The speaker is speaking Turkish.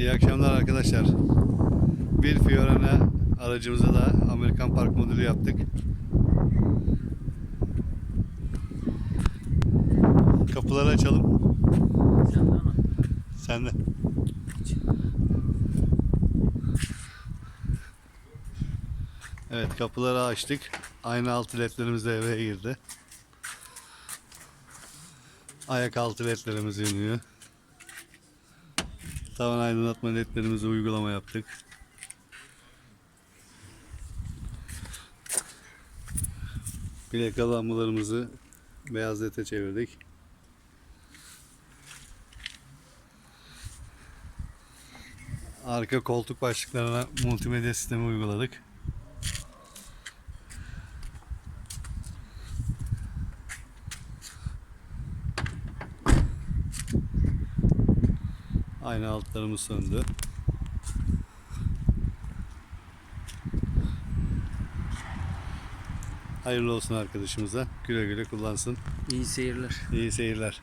İyi akşamlar arkadaşlar. Bir Fiorina aracımıza da Amerikan Park modülü yaptık. Kapıları açalım. Sen de ama. Sen de. Evet kapıları açtık. Aynı altı ledlerimiz de eve girdi. Ayak altı ledlerimiz yanıyor. Tavan aydınlatma ledlerimize uygulama yaptık. Plaka lambalarımızı beyaz lete çevirdik. Arka koltuk başlıklarına multimedya sistemi uyguladık. Aynı altlarımız söndü. Hayırlı olsun arkadaşımıza. Güle güle kullansın. İyi seyirler. İyi seyirler.